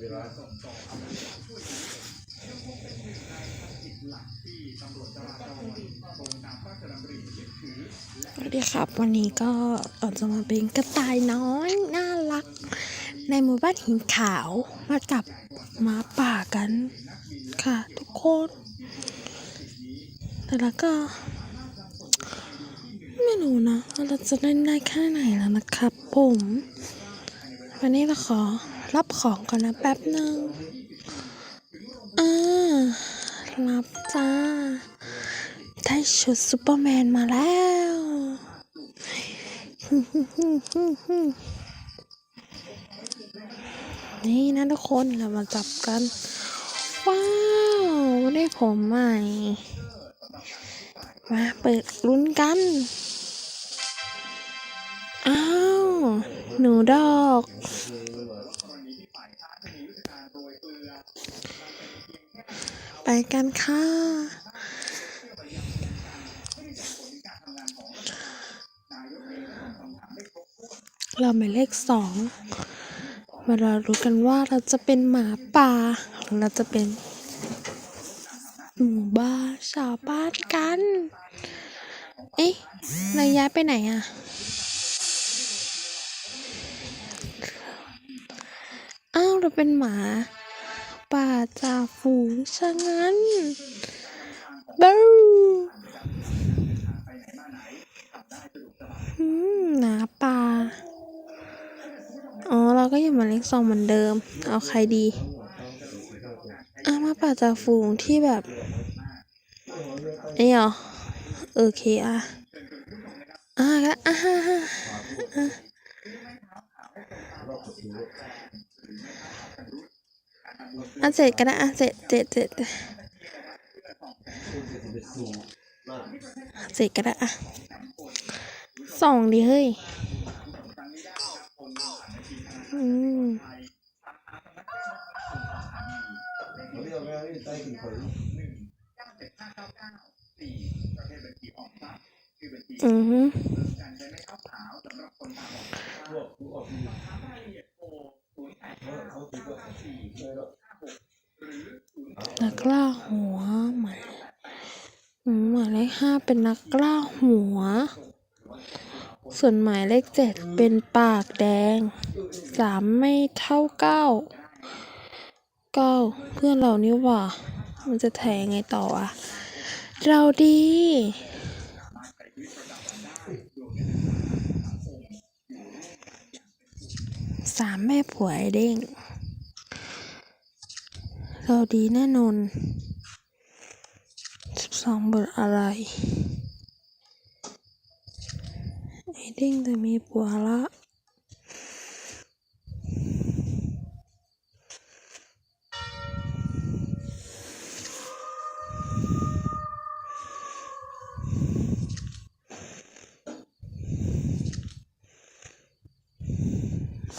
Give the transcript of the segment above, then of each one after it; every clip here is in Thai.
เวลาสวัสดีครับวันนี้ก็เราจะมาเป็นกระต่ายน้อยน่ารัก ในหมู่บ้านหินขาวมาจับหมาป่ากันค่ะทุกคนแต่แล้วก็ ไม่รู้นะเราจะเล่นได้แค่ไหนแล้วนะครับผม วันนี้เราขอ รับของก่อนนะแป๊บหนึ่งอ่ารับจ้า ได้ชุดซูเปอร์แมนมาแล้วนี่นะทุกคนเรามาจับกัน ว้าวได้ผมใหม่ มาเปิดลุ้นกัน อ้าว หนูดอก ไปกันค่ะ เราหมายเลขสองมาเรารู้กันว่าเราจะเป็นหมาป่าหรือเราจะเป็นหมู่บ้านชาวบ้านกัน เอ๊ะนายย้ายไปไหนอะอ้าวเราเป็นหมา ป่าจ่าฝูงชะงั้นบูอืมหนาป่า อ๋อ เราก็ยู่หมาเลขสองเหมือนเดิม เอาใครดีอะมาป่าจ่าฝูงที่แบบนี่เหรอโอเคอะอะก็อะอะอะ อะอะเจ็ดก็ได้อะเจ็ดเจ็ดเจ็ดเจ็ดก็ได้อะสองดีเฮ้ยอืมอือฮึ พวกผู้ออกที่เขาติดก็เลยหรอก นักล่าหัวหมายหมายเลขห้าเป็นนักล่าหัว ส่วนหมายเลขเจ็ดเป็นปากแดงสามไม่เท่าเก้าเก้าเพื่อนเรานี่ว่า มันจะแทงไงต่ออะเราดีสามแม่ผัวไอเด้ง เราดีแน่นอนสิบสองบทอะไร ไอเด้งจะมีผัวละ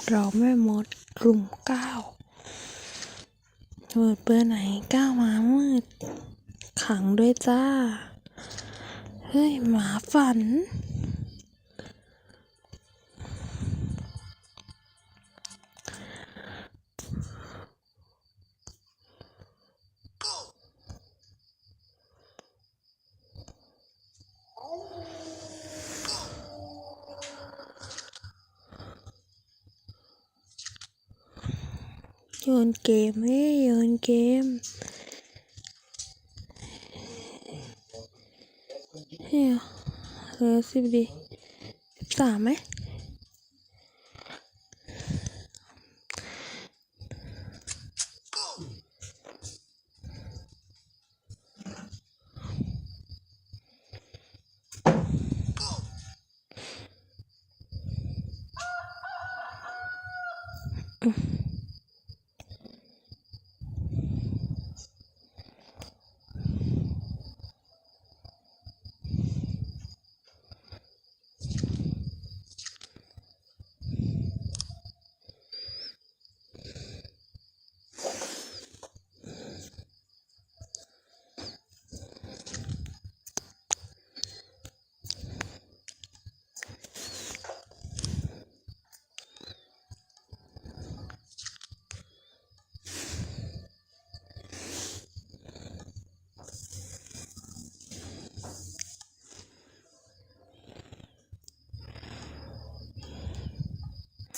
เราไม่หมดกลุ่มเก้า เปิดเบอร์ไหนก้าวมามืด ขังด้วยจ้า เฮ้ย หมาฝัน โยนเกมเฮ้ยโยนเกมเฮ้ยเออสิบดีสามไหม嗯。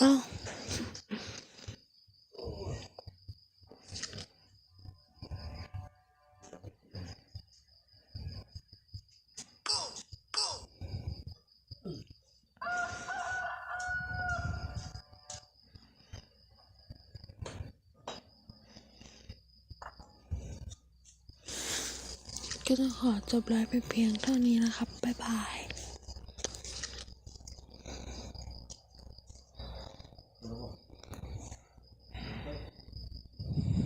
อ้าวก็จะขอจบไลฟ์ไปเพียงเท่านี้นะครับ บ๊ายบาย